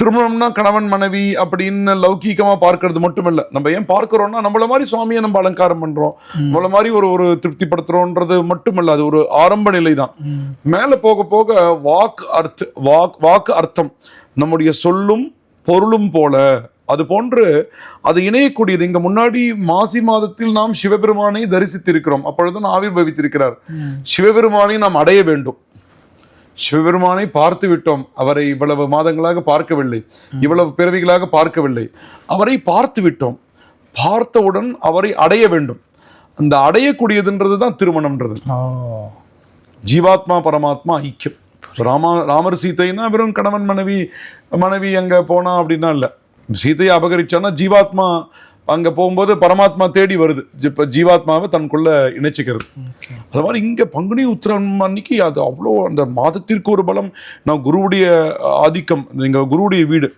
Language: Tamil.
திருமணம்னா கணவன் மனைவி அப்படின்னு லௌகீகமா பார்க்கறது மட்டும் இல்ல நம்ம ஏன் பார்க்கிறோம்னா நம்மள மாதிரி சுவாமியை நம்ம அலங்காரம் பண்றோம். நம்மள மாதிரி ஒரு ஒரு திருப்திப்படுத்துறோன்றது மட்டும் இல்ல அது ஒரு ஆரம்ப நிலை தான் மேல போக போக வாக்கு அர்த்த வாக் வாக்கு அர்த்தம். நம்முடைய சொல்லும் பொருளும் போல. அது போன்று அது இணையக்கூடியது. இங்க முன்னாடி மாசி மாதத்தில் நாம் சிவபெருமானை தரிசித்திருக்கிறோம். அப்பொழுது ஆவிர்வவித்திருக்கிறார். சிவபெருமானை நாம் அடைய வேண்டும். சிவபெருமானை பார்த்து விட்டோம். அவரை இவ்வளவு மாதங்களாக பார்க்கவில்லை. இவ்வளவு பிறவிகளாக பார்க்கவில்லை. அவரை பார்த்து விட்டோம். பார்த்தவுடன் அவரை அடைய வேண்டும். அந்த அடையக்கூடியதுன்றது தான் திருமணம்ன்றது ஜீவாத்மா பரமாத்மா ஐக்கியம். ராமா ராமர் சீதைன்னா வெறும் கணவன் மனைவி மனைவி அங்க போனா அப்படின்னா இல்ல. சீதையை அபகரிச்சான்னா ஜீவாத்மா அங்க போகும்போது பரமாத்மா தேடி வருது. இப்ப ஜீவாத்மாவை தனக்குள்ள இணைச்சிக்கிறது. அது மாதிரி இங்க பங்குனி உத்திரம் அன்னைக்கு அது அவ்வளோ அந்த மாதத்திற்கு ஒரு பலம். நான் குருவுடைய ஆதிக்கம் நீங்க குருவுடைய வீடு